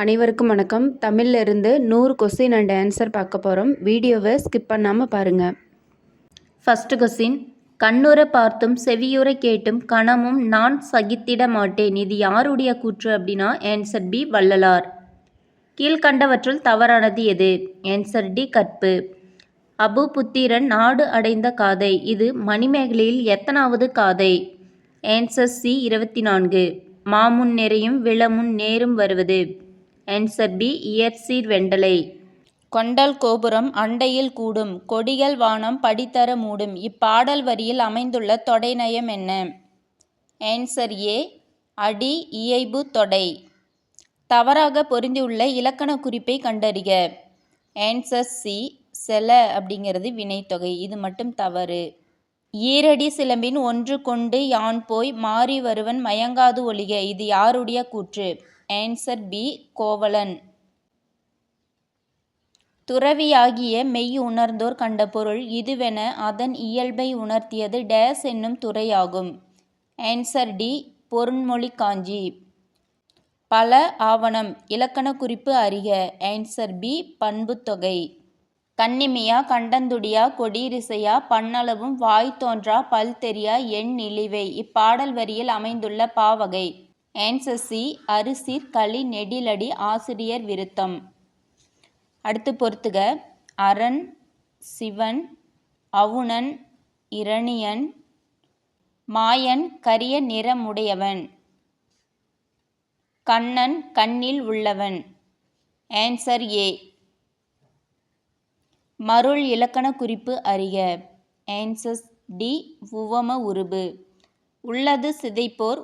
அனைவருக்கும் வணக்கம். தமிழில் இருந்து நூறு கொஸ்டின் அண்ட் ஆன்சர் பார்க்க போகிறோம் வீடியோவை ஸ்கிப் பண்ணாமல் பாருங்கள் ஃபஸ்ட்டு கொஸ்டின் கண்ணுரை பார்த்தும் செவியுரை கேட்டும் கணமும் நான் சகித்திட மாட்டேன். இது யாருடைய கூற்று அப்படின்னா ஆன்சர் பி வள்ளலார். கீழ்கண்டவற்றுள் தவறானது எது? ஆன்சர் டி கற்பு. அபு புத்திரன் நாடு அடைந்த காதை. இது மணிமேகலையில் எத்தனாவது காதை? ஆன்சர் சி இருபத்தி நான்கு. மாமுன் நிறையும் விளமுன் நேரும் வருவது. Answer B இயற்சீர் வெண்டலை. கொண்டல் கோபுரம் அண்டையில் கூடும். கொடிகள் வானம் படித்தர மூடும். இப்பாடல் வரியில் அமைந்துள்ள தொடைநயம் என்ன? ஆன்சர் ஏ அடி இயைபு தொடை. தவறாக பொருந்தியுள்ள இலக்கண குறிப்பை கண்டறிக. ஆன்சர் சி செல அப்படிங்கிறது வினைத்தொகை. இது மட்டும் தவறு. ஈரடி சிலம்பின் ஒன்று கொண்டு யான் போய் மாறி வருவன் மயங்காது ஒழிக. இது யாருடைய கூற்று? Answer B Kovalan. துறவியாகிய மெய் உணர்ந்தோர் கண்ட பொருள் இதுவென அதன் இயல்பை உணர்த்தியது டேஸ் என்னும் துறையாகும். ஆன்சர் டி பொருண்மொழி காஞ்சி. பல ஆவணம் இலக்கண குறிப்பு அறிக. ஆன்சர் பி பண்புத்தொகை கண்ணிமையா கண்டந்துடியா கொடிரிசையா பன்னளவும் வாய் தோன்றா பல் தெரியா எண் இழிவை. இப்பாடல் வரியில் அமைந்துள்ள பாவகை. ஆன்சர் சி அரிசீர் களி நெடிலடி ஆசிரியர் விருத்தம். அடுத்து பொறுத்துக. அரண் சிவன் அவுணன் இரணியன் மாயன் கரிய நிறமுடையவன். கண்ணன் கண்ணில் உள்ளவன். Answer A. மருள் இலக்கண குறிப்பு அறிக. Answer D. உவம உருபு. உள்ளது சிதைப்போர்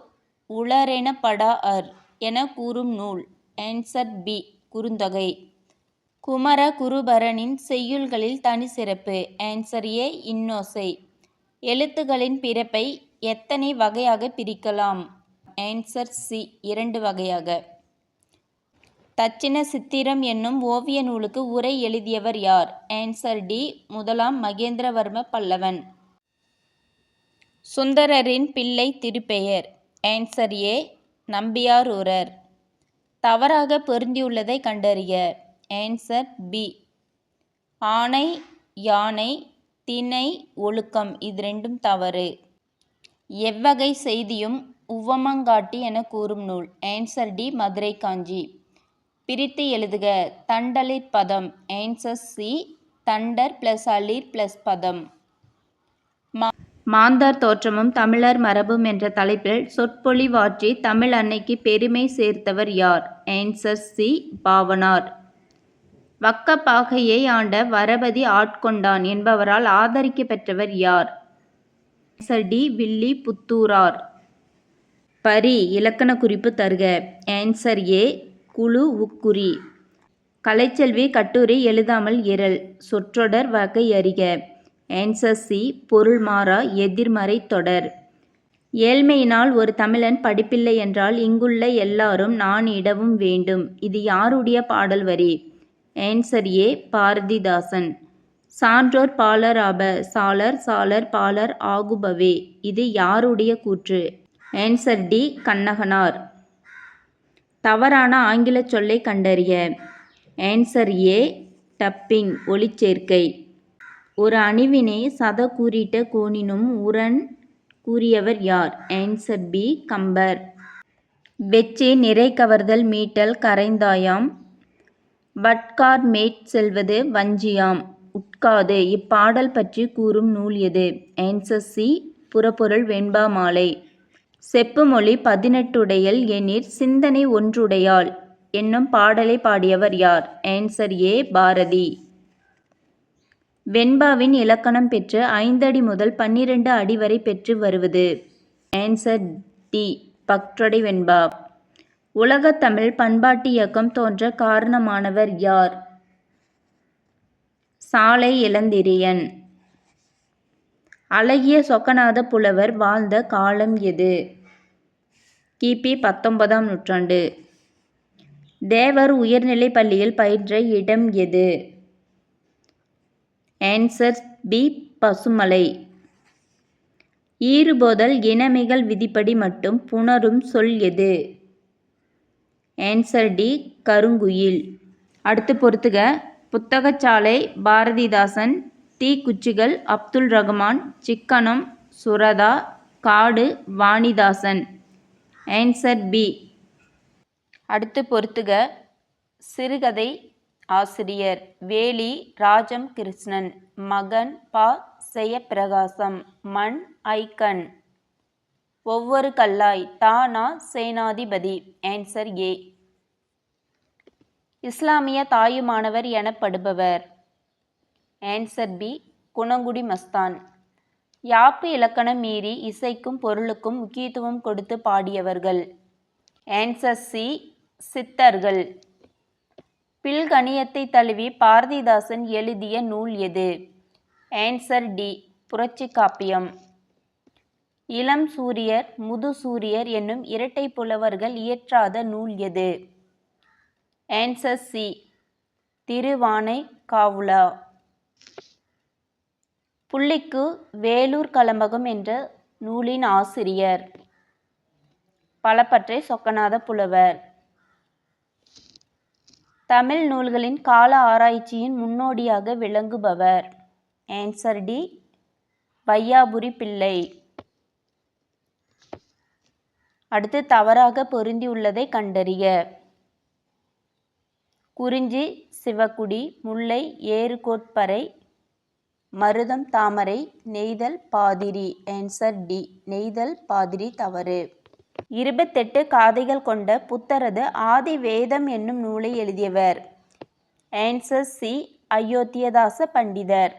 உளரெனப்படா அர் என கூறும் நூல் ஆன்சர் பி குறுந்தொகை. குமர குருபரனின் செய்யுள்களில் தனி சிறப்பு ஆன்சர் ஏ இன்னோசை. எழுத்துகளின் பிறப்பை எத்தனை வகையாக பிரிக்கலாம்? ஆன்சர் சி இரண்டு வகையாக. தச்சின சித்திரம் என்னும் ஓவிய நூலுக்கு உரை எழுதியவர் யார்? ஆன்சர் டி முதலாம் மகேந்திரவர்ம பல்லவன். சுந்தரரின் பிள்ளை திருப்பெயர். ஆன்சர் ஏ நம்பியார் உரர் தவறாக பொருந்தியுள்ளதை கண்டறிய ஆன்சர் பி. ஆணை யானை திணை ஒழுக்கம் இது ரெண்டும் தவறு. எவ்வகை செய்தியும் உவமங்காட்டி என கூறும் நூல். Answer D Madurai Kanchi. பிரித்து எழுதுக தண்டலிற் பதம். ஆன்சர் சி தண்டர் பிளஸ் அலிர் பிளஸ் பதம். மாந்தார் தோற்றமும் தமிழர் மரபும் என்ற தலைப்பில் சொற்பொழிவாற்றி தமிழ் அன்னைக்கு பெருமை சேர்த்தவர் யார்? Answer C Pavanar. வக்கப்பாகையை ஆண்ட வரபதி ஆட்கொண்டான் என்பவரால் ஆதரிக்க பெற்றவர் யார்? Answer D Villi Puthurar. பரி இலக்கண குறிப்பு தருக. ஆன்சர் ஏ குழு உக்குறி. கலைச்செல்வி கட்டுரை எழுதாமல் இரல். சொற்றொடர் வகை அறிக. ஆன்சர் சி பொருள் மாறா எதிர்மறை தொடர். ஏழ்மையினால் ஒரு தமிழன் படிப்பில்லை என்றால் இங்குள்ள எல்லாரும் நான் இடவும் வேண்டும். இது யாருடைய பாடல் வரி? Answer A Bharathidasan. சான்றோர் பாலர் ஆப சாலர் சாலர் பாலர் ஆகுபவே. இது யாருடைய கூற்று? Answer D Kannaganar. தவறான ஆங்கில சொல்லை கண்டறிய. ஆன்சர் ஏ டப்பிங் ஒளிச்சேர்க்கை. ஒரு அணிவினை சத கூறிட்ட கோணினும் உரன் கூறியவர் யார்? Answer B Kambar. வெச்சே நிறை கவர்தல் மீட்டல் கரைந்தாயாம். வட்கார் மேட் செல்வது வஞ்சியாம். உட்காது இப்பாடல் பற்றி கூறும் நூல் எது? ஆன்சர் சி புறப்பொருள் வெண்பா மாலை. செப்புமொழி பதினெட்டுடையல் எனிற் சிந்தனை ஒன்றுடையாள். என்னும் பாடலை பாடியவர் யார்? Answer A Bharathi. வெண்பாவின் இலக்கணம் பெற்று ஐந்தடி முதல் பன்னிரண்டு அடி வரை பெற்று வருவது. ஆன்சர் டி பக்டொடை வெண்பா. உலகத்தமிழ் பண்பாட்டு இயக்கம் தோன்ற காரணமானவர் யார்? சாலை இளந்திரியன். அழகிய சொக்கநாத புலவர் வாழ்ந்த காலம் எது? கிபி பத்தொன்பதாம் நூற்றாண்டு. தேவர் உயர்நிலைப் பள்ளியில் பயின்ற இடம் எது? Answer B Pasumalai. ஈறுபோதல் இனமிகள் விதிப்படி மட்டும் புணரும் சொல் எது? ஆன்சர் டி கருங்குயில். அடுத்து பொறுத்துக. புத்தகச்சாலை பாரதிதாசன் தீக்குச்சிகள் அப்துல் ரகுமான் சிக்கனம் சுரதா காடு வாணிதாசன். ஆன்சர் பி அடுத்து பொறுத்துக. சிறுகதை ஆசிரியர் வேலி ராஜம் கிருஷ்ணன் மகன் பா. செயப்பிரகாசம் மண் ஐக்கன் ஒவ்வொரு கல்லாய் தானா சேனாதிபதி. ஆன்சர் ஏ இஸ்லாமிய Thayumanavar எனப்படுபவர். Answer B Gunangudi Mastan. யாப்பு இலக்கணம் மீறி இசைக்கும் பொருளுக்கும் முக்கியத்துவம் கொடுத்து பாடியவர்கள். ஆன்சர் சி சித்தர்கள். பில்கணியத்தை தழுவி பாரதிதாசன் எழுதிய நூல் எது? ஆன்சர் டி புரட்சி காப்பியம். இளம் சூரியர் முது சூரியர் என்னும் இரட்டை புலவர்கள் இயற்றாத நூல் எது? Answer C Thiruvanai Kaavula. புள்ளிக்கு வேலூர் கலம்பகம் என்ற நூலின் ஆசிரியர். பலப்பற்றை சொக்கநாத புலவர். தமிழ் நூல்களின் கால ஆராய்ச்சியின் முன்னோடியாக விளங்குபவர். ஆன்சர் டி வையாபுரி பிள்ளை. அடுத்து தவறாக பொருந்தியுள்ளதை கண்டறிய. குறிஞ்சி சிவக்குடி முல்லை ஏறுகோட்பறை மருதம் தாமரை நெய்தல் பாதிரி. ஆன்சர் டி நெய்தல் பாதிரி தவறு. இருபத்தெட்டு காதைகள் கொண்ட புத்தரது ஆதி வேதம் என்னும் நூலை எழுதியவர். Answer C. அயோத்தியதாச பண்டிதர்.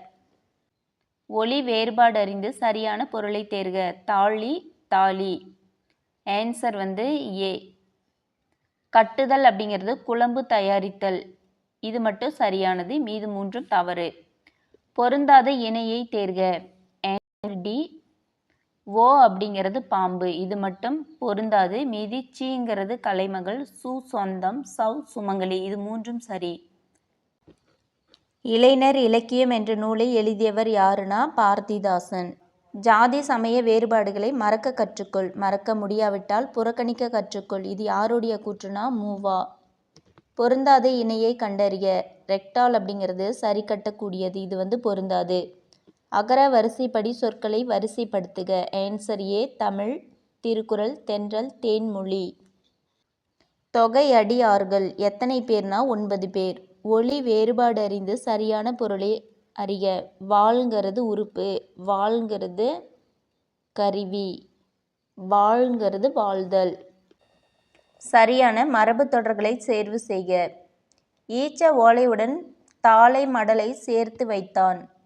ஒளி வேறுபாடு அறிந்து சரியான பொருளை தேர்க. தாளி தாலி ஆன்சர் வந்து ஏ. கட்டுதல் அப்படிங்கிறது குழம்பு தயாரித்தல். இது மட்டும் சரியானது மீது மூன்றும் தவறு. பொருந்தாத இணையை தேர்க. Answer D. ஓ அப்படிங்கிறது பாம்பு. இது மட்டும் பொருந்தாது. மீதி சீங்கிறது கலைமகள் சு சொந்தம் சவ் சுமங்கலி. இது மூன்றும் சரி. இளைஞர் இலக்கியம் என்ற நூலை எழுதியவர் யாருன்னா பாரதிதாசன் ஜாதி சமய வேறுபாடுகளை மறக்க கற்றுக்கொள். மறக்க முடியாவிட்டால் புறக்கணிக்க கற்றுக்கொள். இது யாருடைய கூற்றுனா மூவா. பொருந்தாத இணையை கண்டறிய. ரெக்டால் அப்படிங்கிறது சரி கட்டக்கூடியது இது வந்து பொருந்தாது. அகர வரிசைப்படி சொற்களை வரிசைப்படுத்துக. ஆன்சர் ஏ தமிழ் திருக்குறள் தென்றல் தேன்மொழி. தொகை அடியார்கள் எத்தனை பேர்னா ஒன்பது பேர். ஒளி வேறுபாடு அறிந்து சரியான பொருளை அறிக. வாள்ங்கிறது உறுப்பு. வாள்ங்கிறது கருவி. வாழ்ங்கிறது வாழ்தல். சரியான மரபு தொடர்களை தேர்வு செய்க. ஈச்ச ஓலையுடன் தாளை மடலை சேர்த்து வைத்தான்.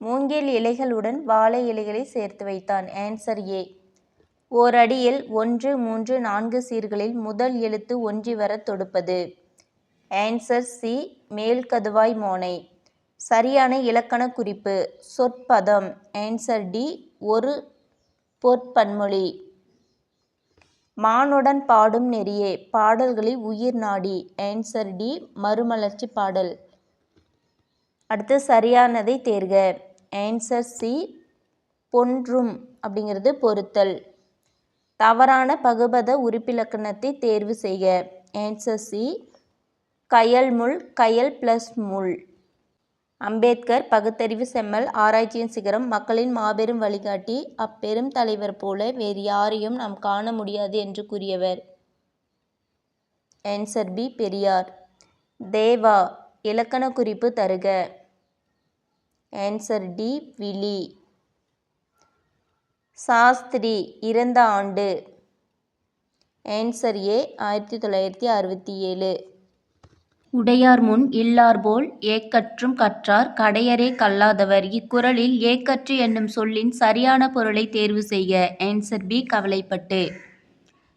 மூங்கில் இலைகளுடன் வாழை இலைகளை சேர்த்து வைத்தான். ஆன்சர் ஏ ஓரடியில் ஒன்று மூன்று நான்கு சீர்களில் முதல் எழுத்து ஒன்றி வர தொடுப்பது. ஆன்சர் சி மேல்கதுவாய் மோனை. சரியான இலக்கண குறிப்பு. சொற்பதம். ஆன்சர் டி ஒரு பொற்பன்மொழி. மானுடன் பாடும் நெறியே. பாடல்களில் உயிர் நாடி. ஆன்சர் டி மறுமலர்ச்சி பாடல். அடுத்து சரியானதை தேர்க. ஆன்சர் சி பொன்றும் அப்படிங்கிறது பொருத்தல். தவறான பகுபத உறுப்பிலக்கணத்தை தேர்வு செய்க. ஆன்சர் சி கயல் முள் கயல் ப்ளஸ் முள். அம்பேத்கர் பகுத்தறிவு செம்மல் ஆராய்ச்சியின் சிகரம் மக்களின் மாபெரும் வழிகாட்டி அப்பெரும் தலைவர் போல வேறு யாரையும் நாம் காண முடியாது என்று கூறியவர். Answer B Periyar. தேவா இலக்கண குறிப்பு தருக. ஆன்சர் டி விழி சாஸ்திரி இறந்த ஆண்டு ஆன்சர் ஏ ஆயிரத்தி தொள்ளாயிரத்தி அறுபத்தி ஏழு. உடையார் முன் இல்லார்போல் ஏக்கற்றும் கற்றார் கடையரே கல்லாதவர். இக்குறளில் ஏக்கற்று என்னும் சொல்லின் சரியான பொருளை தேர்வு செய்க. ஆன்சர் பி கவலைப்பட்டு.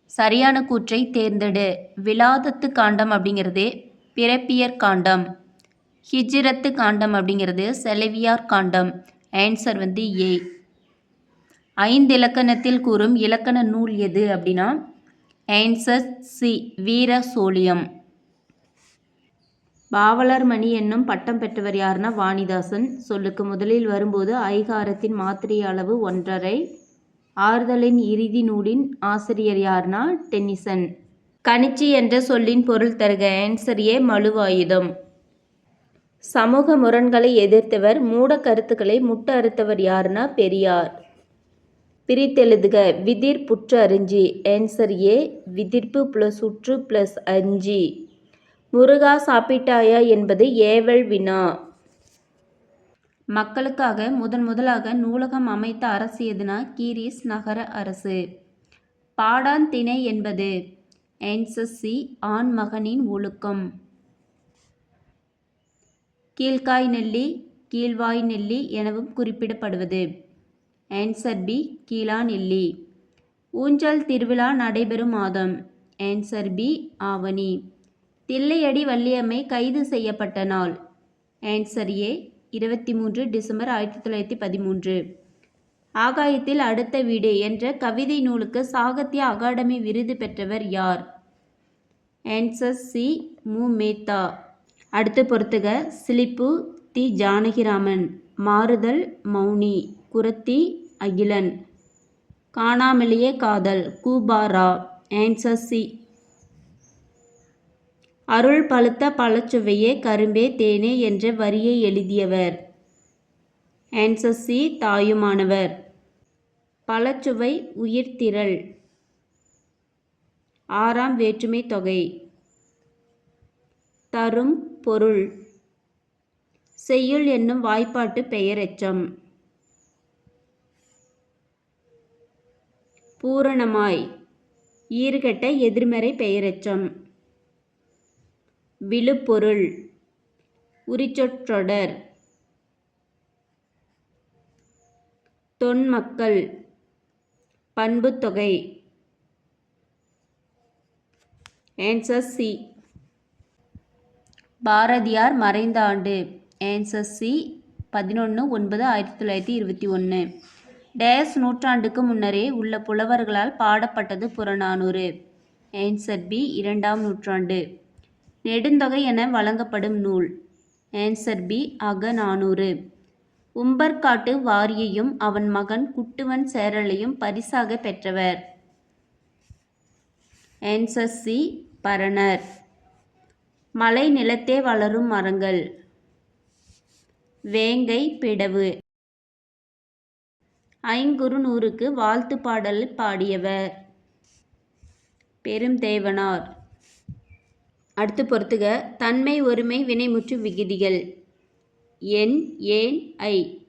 சரியான கூற்றை தேர்ந்தெடு. விலாதத்து காண்டம் அப்படிங்கிறது பிறப்பியற் காண்டம். ஹிஜ்ரத்து காண்டம் அப்படிங்கிறது செலவியார் காண்டம். ஆன்சர் வந்து ஏ ஐந்து இலக்கணத்தில் கூறும் இலக்கண நூல் எது அப்படின்னா ஆன்சர் சி வீர சோழியம் பாவலர் மணி என்னும் பட்டம் பெற்றவர் யாருன்னா வாணிதாசன். சொல்லுக்கு முதலில் வரும்போது ஐகாரத்தின் மாத்திரை அளவு ஒன்றரை. ஆறுதலின் இறுதி நூலின் ஆசிரியர் யாருன்னா டென்னிசன். கணிச்சி என்ற சொல்லின் பொருள் தருக. ஆன்சர் ஏ மழுவாயுதம். சமூக முரண்களை எதிர்த்தவர் மூட கருத்துக்களை முட்ட அறுத்தவர் யாருன்னா பெரியார். பிரித்தெழுதுக விதிர் புற்று அரிஞ்சி ஆன்சர் ஏ விதிர்ப்பு ப்ளஸ் உற்று ப்ளஸ் அஞ்சி முருகா சாப்பிட்டாயா என்பது ஏவல் வினா. மக்களுக்காக முதன் முதலாக நூலகம் அமைத்த அரசு எதுனா கீரிஸ் நகர அரசு. பாடான் திணை என்பது ஆன்சர் சி ஆண் மகனின் ஒழுக்கம் கீழ்காய் நெல்லி கீழ்வாய் நெல்லி எனவும் குறிப்பிடப்படுவது. ஆன்சர் பி கீழா நெல்லி. ஊஞ்சல் திருவிழா நடைபெறும் மாதம். Answer B Avani. Thillaiyadi Valliammai கைது செய்யப்பட்ட நாள். ஆன்சர் ஏ இருபத்தி மூன்று டிசம்பர் ஆயிரத்தி தொள்ளாயிரத்தி பதிமூன்று. ஆகாயத்தில் அடுத்த வீடு என்ற கவிதை நூலுக்கு சாகித்ய அகாடமி விருது பெற்றவர் யார்? ஆன்சர் சி மு. மேத்தா. அடுத்து பொறுத்துக. சிலிப்பு தி ஜானகிராமன். மாறுதல் மௌனி. குரத்தி அகிலன். காணாமலேயே காதல் கூபாரா ஆன்சர் சி. அருள் பழுத்த பழச்சுவையே கரும்பே தேனே என்ற வரியை எழுதியவர். Answer C. தாயுமானவர். பழச்சுவை உயிர்த்திரள். ஆறாம் வேற்றுமை தொகை. தரும் பொருள். செய்யுள் என்னும் வாய்ப்பாட்டு பெயரெச்சம் பூரணமாய். ஈர்கட்ட எதிர்மறை பெயரெச்சம் விழுப்பொருள். உரிச்சொற்றொடர். தொன்மக்கள். பண்புத்தொகை ஆன்சர் சி பாரதியார் மறைந்த ஆண்டு. ஆன்சர் சி பதினொன்று ஒன்பது ஆயிரத்தி தொள்ளாயிரத்தி இருபத்தி ஒன்று டேஸ் நூற்றாண்டுக்கு முன்னரே உள்ள புலவர்களால் பாடப்பட்டது புறநானூறு. ஆன்சர் பி இரண்டாம் நூற்றாண்டு. நெடுந்தொகை என வழங்கப்படும் நூல். Answer B Akananuru. உம்பர்காட்டு வாரியையும் அவன் மகன் குட்டுவன் சேரலையும் பரிசாக பெற்றவர். Answer C Paranar. மலை நிலத்தே வளரும் மரங்கள். வேங்கை பிடவு. ஐங்குறுநூறுக்கு வாழ்த்து பாடல் பாடியவர். பெருந்தேவனார் அடுத்து பொறுத்துக. தன்மை ஒருமை வினைமுற்று விகுதிகள். என் ஏன் ஐ.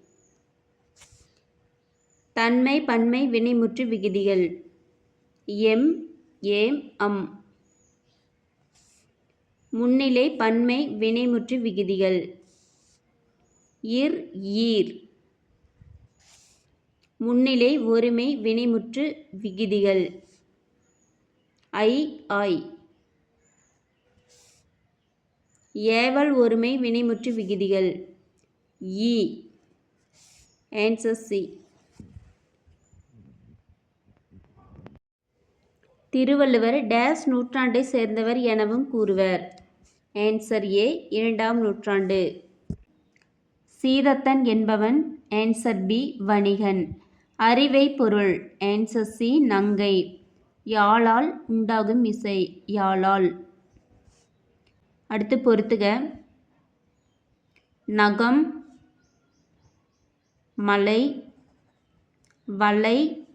தன்மை பன்மை வினைமுற்று விகுதிகள். எம் ஏம் அம். முன்னிலை பன்மை வினைமுற்று விகுதிகள். இர் ஈர். முன்னிலை ஒருமை வினைமுற்று விகுதிகள். ஐ ஆய். ஏவல் ஒருமை வினைமுற்று விகுதிகள். இ ஆன்சர் சி. திருவள்ளுவர் டேஸ் நூற்றாண்டை சேர்ந்தவர் எனவும் கூறுவர். ஆன்சர் ஏ இரண்டாம் நூற்றாண்டு. சீதத்தன் என்பவன் ஆன்சர் பி வணிகன். அறிவை பொருள் ஆன்சர் சி நங்கை. யாழால் உண்டாகும் இசை யாழால். அடுத்து பொறுத்துக. நகம் மலை வலை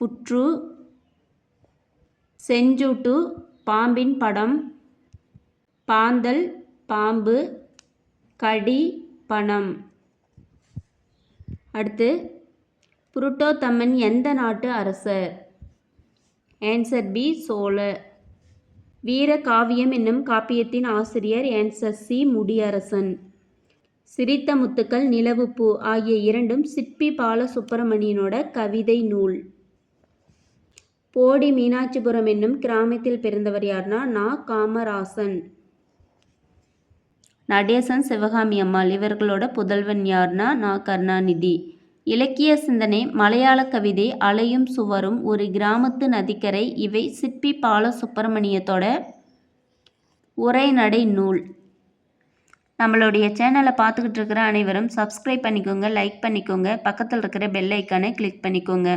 புற்று செஞ்சூட்டு பாம்பின் படம் பாந்தல் பாம்பு கடி பணம். அடுத்து புருட்டோத்தம்மன் எந்த நாட்டு அரசர் ஆன்சர் பி சோழ. வீர காவியம் என்னும் காப்பியத்தின் ஆசிரியர் ஆன்சர் சி முடியரசன். சிரித்த முத்துக்கள் நிலவுப்பூ ஆகிய இரண்டும் சிற்பி பாலசுப்பிரமணியனோட கவிதை நூல். போடி மீனாட்சிபுரம் என்னும் கிராமத்தில் பிறந்தவர் யார்னா நா. காமராசன். நடேசன் சிவகாமி அம்மாள் இவர்களோட புதல்வன் யார்னா நா கருணாநிதி. இலக்கிய சிந்தனை மலையாள கவிதை அலையும் சுவரும் ஒரு கிராமத்து நதிக்கரை இவை சிற்பி பாலசுப்பிரமணியத்தோட உரைநடை நூல். நம்மளுடைய சேனலை பார்த்துக்கிட்டு இருக்கிற அனைவரும் சப்ஸ்கிரைப் பண்ணிக்கோங்க லைக் பண்ணிக்கோங்க பக்கத்தில் இருக்கிற பெல் ஐக்கானை கிளிக் பண்ணிக்கோங்க.